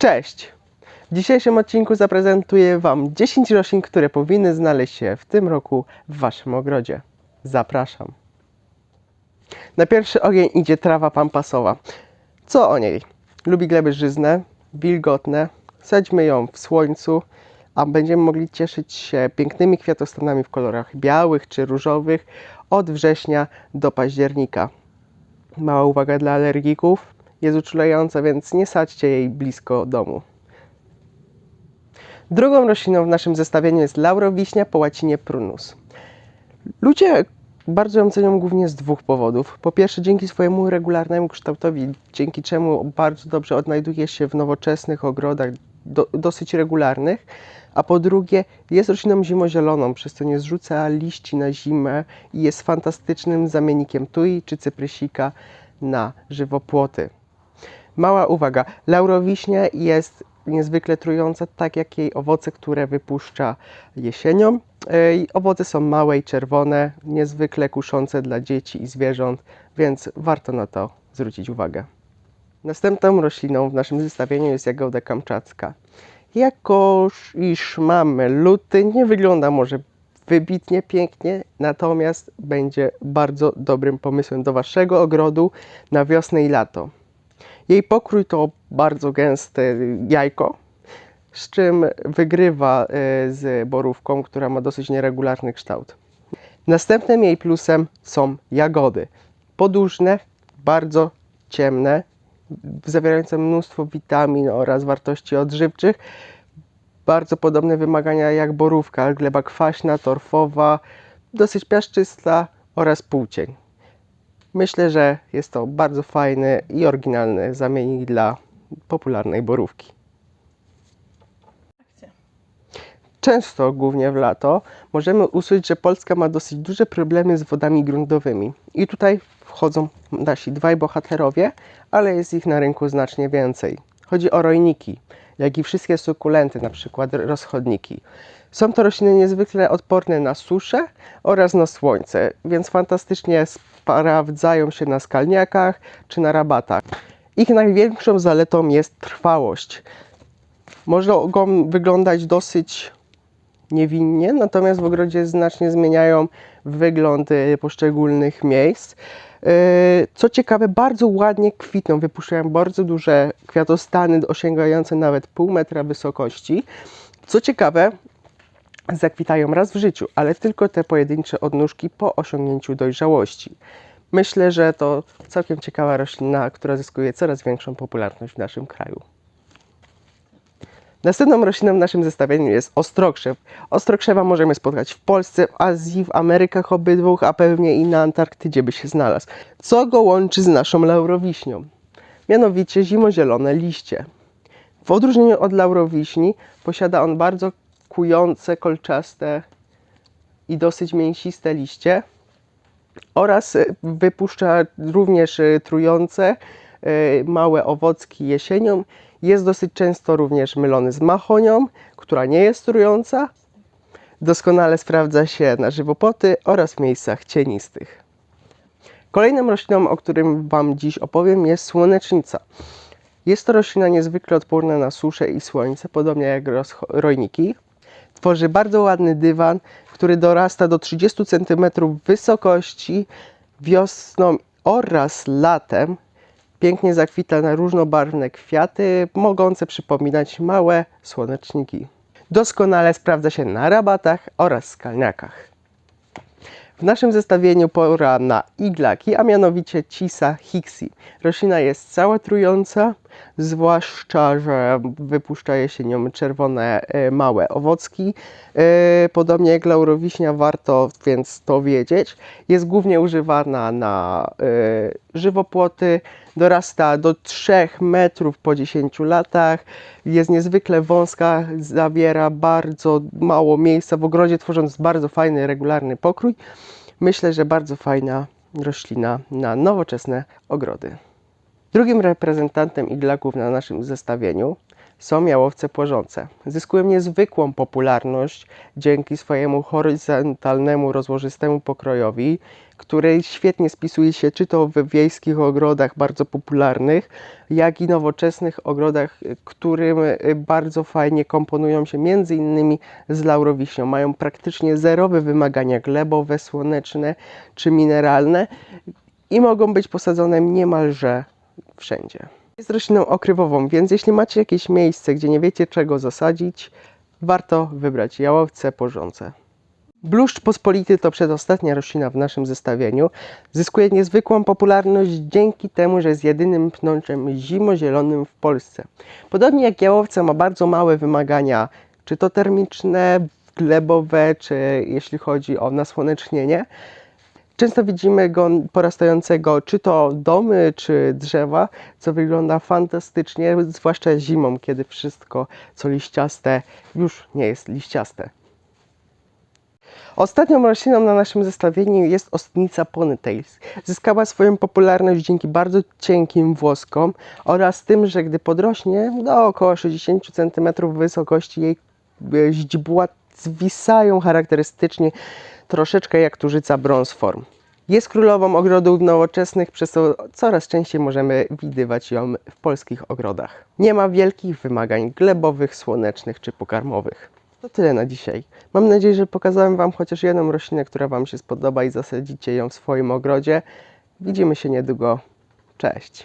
Cześć! W dzisiejszym odcinku zaprezentuję Wam 10 roślin, które powinny znaleźć się w tym roku w Waszym ogrodzie. Zapraszam. Na pierwszy ogień idzie trawa pampasowa. Co o niej? Lubi gleby żyzne, wilgotne. Sadźmy ją w słońcu, a będziemy mogli cieszyć się pięknymi kwiatostanami w kolorach białych czy różowych od września do października. Mała uwaga dla alergików. Jest uczulająca, więc nie sadźcie jej blisko domu. Drugą rośliną w naszym zestawieniu jest laurowiśnia po łacinie prunus. Ludzie bardzo ją cenią głównie z dwóch powodów. Po pierwsze, dzięki swojemu regularnemu kształtowi, dzięki czemu bardzo dobrze odnajduje się w nowoczesnych ogrodach, do, dosyć regularnych. A po drugie, jest rośliną zimozieloną, przez co nie zrzuca liści na zimę i jest fantastycznym zamiennikiem tui czy cyprysika na żywopłoty. Mała uwaga, laurowiśnia jest niezwykle trująca, tak jak jej owoce, które wypuszcza jesienią. Owoce są małe i czerwone, niezwykle kuszące dla dzieci i zwierząt, więc warto na to zwrócić uwagę. Następną rośliną w naszym zestawieniu jest jagoda kamczacka. Jako iż mamy luty, nie wygląda może wybitnie pięknie, natomiast będzie bardzo dobrym pomysłem do Waszego ogrodu na wiosnę i lato. Jej pokrój to bardzo gęste jajko, z czym wygrywa e, z borówką, która ma dosyć nieregularny kształt. Następnym jej plusem są jagody. Podłużne, bardzo ciemne, zawierające mnóstwo witamin oraz wartości odżywczych. Bardzo podobne wymagania jak borówka, gleba kwaśna, torfowa, dosyć piaszczysta oraz półcień. Myślę, że jest to bardzo fajny i oryginalny zamiennik dla popularnej borówki. Często, głównie w lato, możemy usłyszeć, że Polska ma dosyć duże problemy z wodami gruntowymi. I tutaj wchodzą nasi dwaj bohaterowie, ale jest ich na rynku znacznie więcej. Chodzi o rojniki, jak i wszystkie sukulenty, na przykład rozchodniki. Są to rośliny niezwykle odporne na suszę oraz na słońce, więc fantastycznie sprawdzają się na skalniakach czy na rabatach. Ich największą zaletą jest trwałość. Mogą wyglądać dosyć niewinnie, natomiast w ogrodzie znacznie zmieniają wygląd poszczególnych miejsc. Y, Co ciekawe, bardzo ładnie kwitną, wypuszczają bardzo duże kwiatostany osiągające nawet pół metra wysokości. Co ciekawe, zakwitają raz w życiu, ale tylko te pojedyncze odnóżki po osiągnięciu dojrzałości. Myślę, że to całkiem ciekawa roślina, która zyskuje coraz większą popularność w naszym kraju. Następną rośliną w naszym zestawieniu jest ostrokrzew. Ostrokrzewa możemy spotkać w Polsce, w Azji, w Amerykach obydwóch, a pewnie i na Antarktydzie by się znalazł. Co go łączy z naszą laurowiśnią? Mianowicie zimozielone liście. W odróżnieniu od laurowiśni posiada on bardzo kujące, kolczaste i dosyć mięsiste liście oraz e, wypuszcza również e, trujące e, małe owocki jesienią. Jest dosyć często również mylony z machonią, która nie jest trująca. Doskonale sprawdza się na żywopłoty oraz w miejscach cienistych. Kolejną rośliną, o którym Wam dziś opowiem, jest słonecznica. Jest to roślina niezwykle odporna na suszę i słońce, podobnie jak rojniki. Tworzy bardzo ładny dywan, który dorasta do 30 cm wysokości wiosną oraz latem. Pięknie zakwita na różnobarwne kwiaty, mogące przypominać małe słoneczniki. Doskonale sprawdza się na rabatach oraz skalniakach. W naszym zestawieniu pora na iglaki, a mianowicie Cisa hixi. Roślina jest cała trująca, zwłaszcza, że wypuszcza się nią czerwone e, małe owocki. E, Podobnie jak laurowiśnia, warto więc to wiedzieć. Jest głównie używana na e, żywopłoty, dorasta do 3 metrów po 10 latach, jest niezwykle wąska, zawiera bardzo mało miejsca w ogrodzie, tworząc bardzo fajny, regularny pokrój. Myślę, że bardzo fajna roślina na nowoczesne ogrody. Drugim reprezentantem iglaków na naszym zestawieniu są jałowce płażące. Zyskują niezwykłą popularność dzięki swojemu horyzontalnemu, rozłożystemu pokrojowi, który świetnie spisuje się czy to w wiejskich ogrodach bardzo popularnych, jak i nowoczesnych ogrodach, którym bardzo fajnie komponują się między innymi z laurowiśnią. Mają praktycznie zerowe wymagania glebowe, słoneczne czy mineralne i mogą być posadzone niemalże wszędzie. Jest rośliną okrywową, więc jeśli macie jakieś miejsce, gdzie nie wiecie czego zasadzić, warto wybrać jałowce porządce. Bluszcz pospolity to przedostatnia roślina w naszym zestawieniu. Zyskuje niezwykłą popularność dzięki temu, że jest jedynym pnączem zimozielonym w Polsce. Podobnie jak jałowca ma bardzo małe wymagania, czy to termiczne, glebowe, czy jeśli chodzi o nasłonecznienie. Często widzimy go porastającego czy to domy, czy drzewa, co wygląda fantastycznie, zwłaszcza zimą, kiedy wszystko co liściaste już nie jest liściaste. Ostatnią rośliną na naszym zestawieniu jest ostnica ponytails. Zyskała swoją popularność dzięki bardzo cienkim włoskom oraz tym, że gdy podrośnie do około 60 cm wysokości jej e, źdźbła zwisają charakterystycznie troszeczkę jak tużyca brąz form. Jest królową ogrodów nowoczesnych, przez co coraz częściej możemy widywać ją w polskich ogrodach. Nie ma wielkich wymagań glebowych, słonecznych czy pokarmowych. To tyle na dzisiaj. Mam nadzieję, że pokazałem Wam chociaż jedną roślinę, która Wam się spodoba i zasadzicie ją w swoim ogrodzie. Widzimy się niedługo. Cześć!